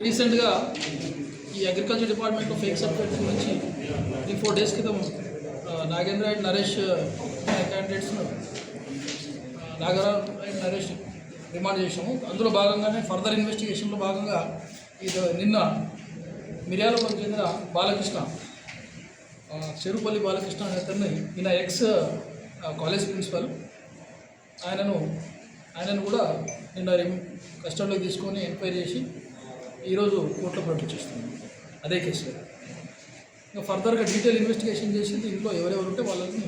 రీసెంట్గా ఈ agriculture department fake certificate గురించి త్రీ ఫోర్ డేస్ క్రితం నాగేంద్ర అండ్ నరేష్ క్యాండిడేట్స్ను నాగరావు అండ్ నరేష్ రిమాండ్ చేసాము అందులో భాగంగానే ఫర్దర్ ఇన్వెస్టిగేషన్లో భాగంగా ఇది నిన్న మిర్యాలలోకి చెందిన బాలకృష్ణ చెరుపల్లి బాలకృష్ణ అనే అతన్ని ఈయన ఎక్స్ కాలేజ్ ప్రిన్సిపల్ ఆయనను ఆయనను కూడా నిన్న కస్టడీలోకి తీసుకొని ఎంక్వైరీ చేసి ఈరోజు కోర్టులో ప్రొడ్యూస్ చేస్తున్నాం అదే కేసులో ఇంకా ఫర్దర్గా డీటెయిల్ ఇన్వెస్టిగేషన్ చేసి దీంట్లో ఎవరెవరు ఉంటే వాళ్ళని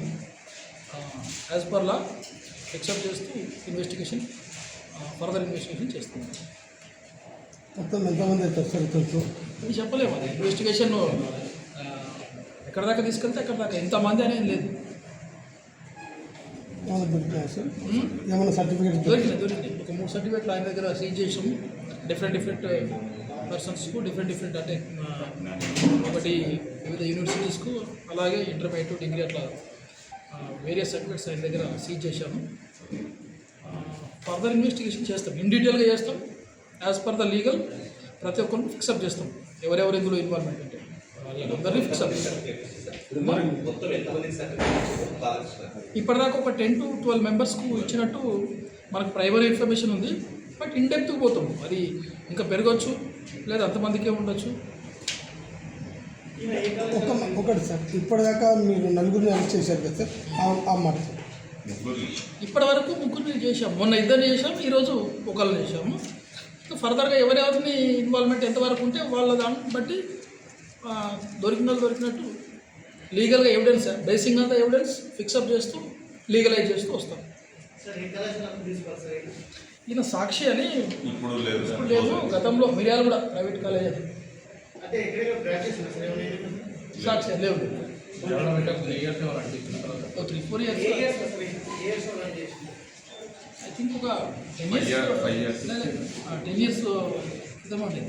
యాజ్ పర్ లా ఎక్సెప్ట్ చేస్తూ ఇన్వెస్టిగేషన్ ఫర్దర్ ఇన్వెస్టిగేషన్ చేస్తున్నాం మొత్తం ఎంతమంది కొంచెం ఇది చెప్పలేము అది. ఇన్వెస్టిగేషన్ ఎక్కడ దాకా తీసుకెళ్తే అక్కడ దాకా. ఎంతమంది అనేది లేదు? ఏమైనా సర్టిఫికేట్ దొరికినాయి దొరికినాయి. ఒక మూడు సర్టిఫికేట్లు ఆయన దగ్గర సీజ్ చేసాము. డిఫరెంట్ డిఫరెంట్ పర్సన్స్కు డిఫరెంట్ డిఫరెంట్ అంటే ఒకటి వివిధ యూనివర్సిటీస్కు అలాగే ఇంటర్మీడియట్ డిగ్రీ అట్లా వేరియస్ సర్టిఫికేట్స్ ఆయన దగ్గర సీజ్ చేశాము. ఫర్దర్ ఇన్వెస్టిగేషన్ చేస్తాం. ఇన్ డీటెయిల్గా చేస్తాం. యాజ్ పర్ ద లీగల్ ప్రతి ఒక్కరిని ఫిక్సప్ చేస్తాం. ఎవరెవరు ఇందులో ఇన్వాల్వ్మెంట్ ఉంటే. వాళ్ళందరినీ ఫిక్సప్ చేస్తాం ఇప్పటిదాకా ఒక టెన్ టు ట్వెల్వ్ మెంబర్స్కు ఇచ్చినట్టు మనకు ప్రైమరీ ఇన్ఫర్మేషన్ ఉంది. బట్ ఇన్ డెప్త్ పోతాం. అది ఇంకా పెరగచ్చు లేదా అంతమందికే ఉండొచ్చు. ఒక ఒకటి సార్ ఇప్పటిదాకా మీరు నలుగురిని అరెస్ట్ చేశారు కదా సార్ ఆ- ఆ మాట సార్. ఇప్పటి వరకు ముగ్గురిని చేశాం. మొన్న ఇద్దరిని చేశాం ఈరోజు ఒకరిని చేశాము. ఇంకా ఫర్దర్గా ఎవరెవరిని ఇన్వాల్వ్మెంట్ ఎంతవరకు ఉంటే వాళ్ళ దాన్ని బట్టి ఆ, దొరికిన వాళ్ళు దొరికినట్టు లీగల్గా evidence basing the evidence fix up చేస్తూ లీగలైజ్ చేస్తూ వస్తాం. ఈయన సాక్షి అని ఇప్పుడు లేదు. ఇప్పుడు లేదు. గతంలో మిర్యాల కూడా ప్రైవేట్ కాలేజ్ అది. సాక్షి లేవు. Three four years. I think ఒక టెన్. ఇయర్స్ టెన్ ఇయర్స్ క్రితమండి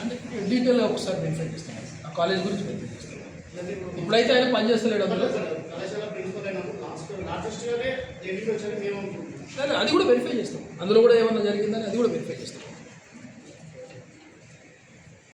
అంటే డీటెయిల్గా ఒకసారి వెరిఫై చేస్తాం ఆ కాలేజ్ గురించి వెరిఫై చేస్తాం ఇప్పుడైతే ఆయన పనిచేస్తలేడు అది కూడా వెరిఫై చేస్తాం. అందులో కూడా ఏమన్నా జరిగిందని అది కూడా వెరిఫై చేస్తాం.